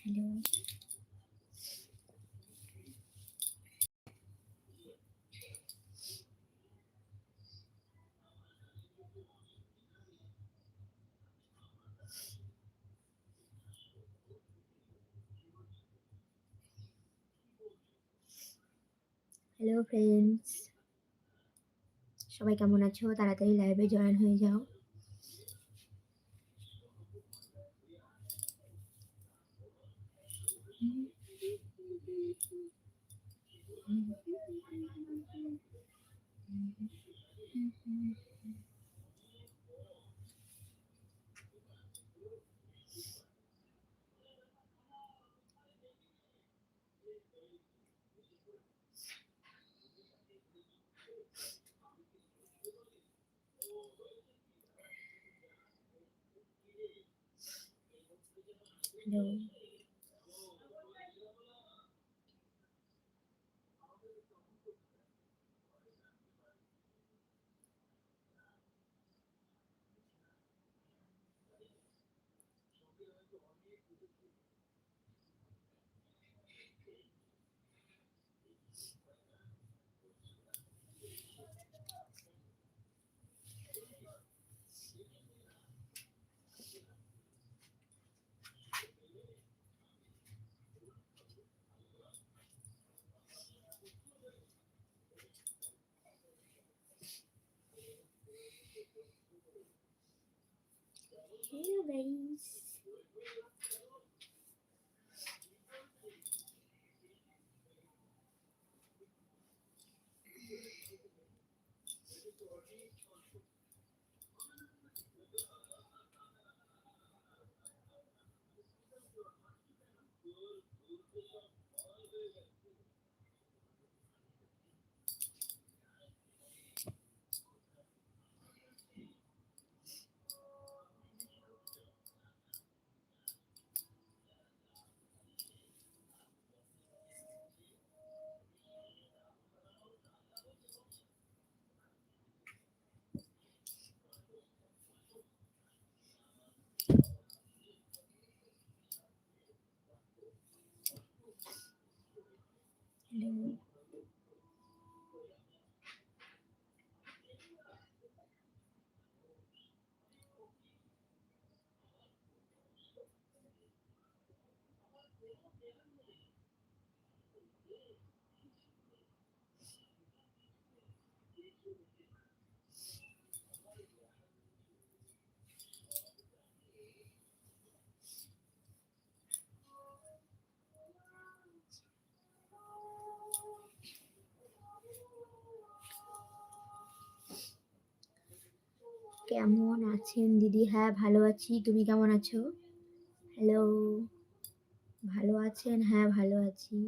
Hello hello friends সবাই কেমন আছো তাড়াতাড়ি লাইভে জয়েন হয়ে যাও হ্যালো Toodles. に。কেমন আছেন? দিদি হ্যাঁ ভালো আছি। তুমি কেমন আছো? হ্যালো ভালো আছেন? হ্যাঁ ভালো আছি।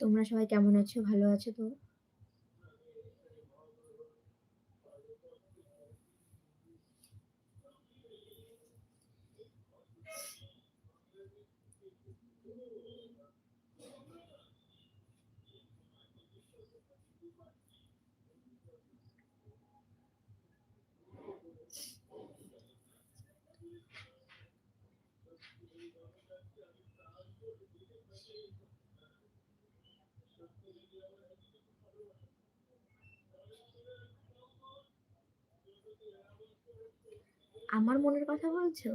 তোমরা সবাই কেমন আছো? ভালো আছো তো? আমার মনের কথা বলছো?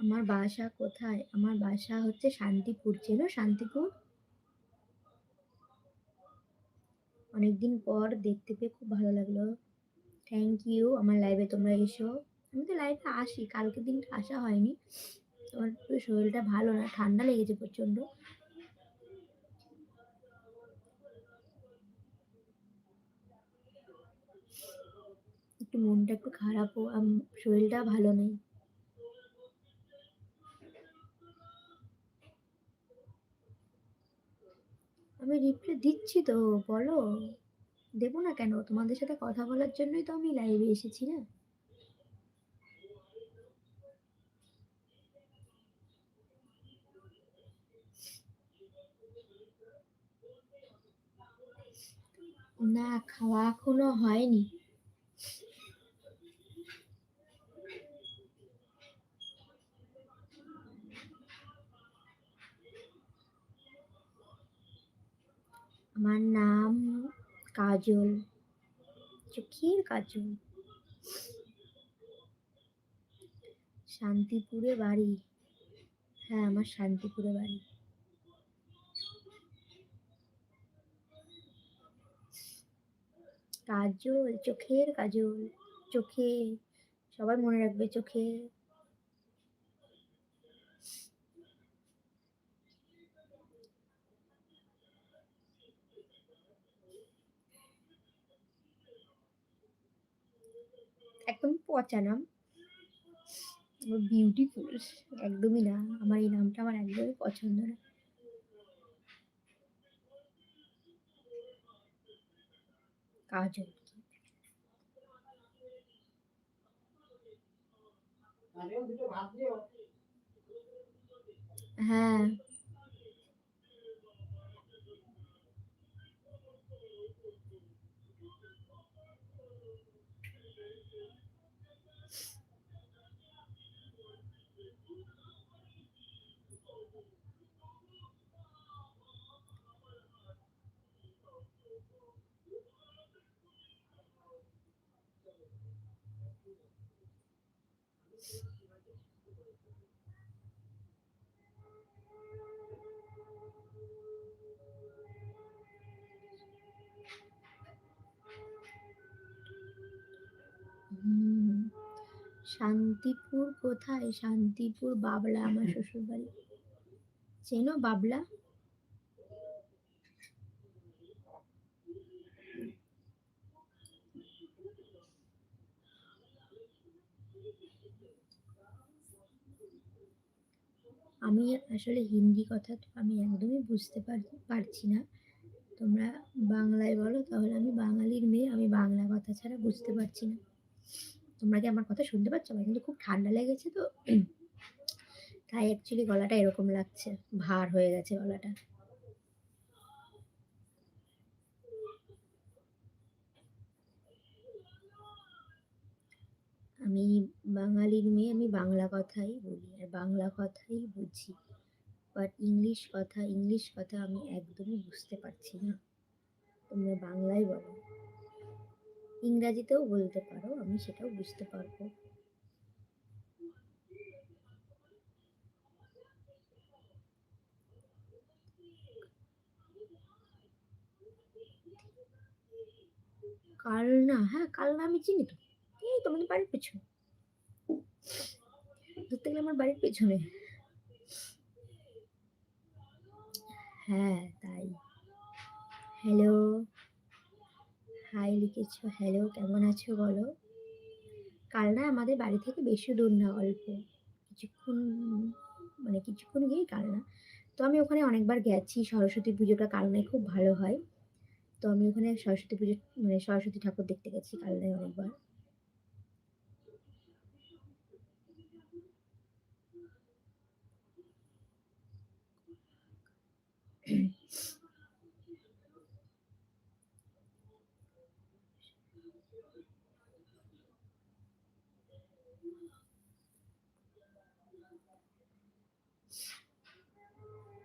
আমার বাসা কোথায়? আমার বাসা হচ্ছে শান্তিপুর, চেনো শান্তিপুর? অনেকদিন পর দেখতে পেয়ে খুব ভালো লাগল। থ্যাংক ইউ আমার লাইভে তোমরা এসো। আমি তো লাইভে আসি কালকের দিনটা আসা হয়নি। তোমার একটু শরীরটা ভালো না, ঠান্ডা লেগেছে প্রচণ্ড। একটু মনটা একটু খারাপও শরীরটা ভালো নেই। আমি রিপ্লাই দিচ্ছি তো, বলো। দেবো না কেন? তোমাদের সাথে কথা বলার জন্যই তো আমি লাইভে এসেছি না। না, খাওয়া এখনও হয়নি। আমার নাম কাজল, চোখের কাজল। শান্তিপুরে বাড়ি। হ্যাঁ আমার শান্তিপুরে বাড়ি। কাজল, চোখের কাজল, চোখে, সবাই মনে রাখবে চোখে। একদম পচা নাম। বিউটিফুল একদমই না। আমার এই নামটা আমার একদমই পছন্দ না। কাজল হ্যাঁ। শান্তিপুর কোথায়? শান্তিপুর বাবলা আমার শ্বশুর বাড়ি চেনো বাবলা? আমি আসলে হিন্দি কথা তো আমি একদমই বুঝতে পার- পারছি না। তোমরা বাংলায় বলো, তাহলে আমি বাঙালির মেয়ে, আমি বাংলা কথা ছাড়া বুঝতে পারছি না। তোমরা কি আমার কথা শুনতে পাচ্ছ? আমার কিন্তু খুব ঠান্ডা লেগেছে তো। তাই অ্যাকচুয়ালি গলাটা এরকম লাগছে, ভার হয়ে গেছে গলাটা। আমি বাঙালির মেয়ে, আমি বাংলা কথাই বলি আর বাংলা কথাই বুঝি। বাট ইংলিশ কথা ইংলিশ কথা আমি একদমই বুঝতে পারছি না। তোমরা বাংলায় বলো। ইংরাজিতেও বলতে পারো, আমি সেটাও বুঝতে পারব। কালনা হ্যাঁ কালনা আমি চিনি তো? এই তোমাদের বাড়ির পেছনে। ধরতে গেলে আমার বাড়ির পেছনে। হ্যাঁ তাই। হ্যালো হাই লিখেছো। হ্যালো কেমন আছো বলো? কালনা আমাদের বাড়ি থেকে বেশি দূর না, অল্প। কিছুক্ষণ মানে কিছুক্ষণ গিয়েই কালনা তো আমি ওখানে অনেকবার গেছি, সরস্বতী পুজোটা কালনায় খুব ভালো হয়। তো আমি ওখানে সরস্বতী পুজো মানে সরস্বতী ঠাকুর দেখতে গেছি কালনায় অনেকবার।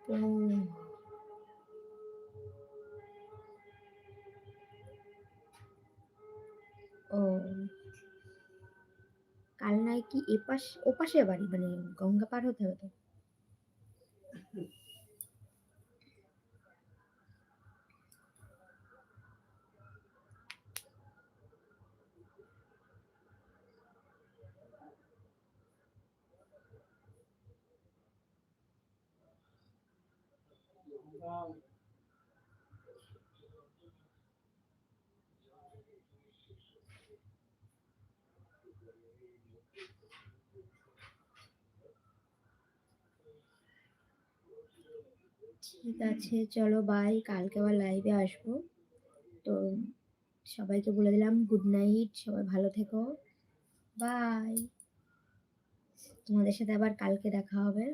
তো ও। কালনায় কি এপাশ ওপাশে বাড়ি মানে গঙ্গা পার হতে হতো ঠিক আছে, চলো বাই। কালকে আবার লাইভে আসব। তো সবাইকে বলে দিলাম গুড নাইট। সবাই ভালো থেকো। বাই। তোমাদের সাথে আবার কালকে দেখা হবে।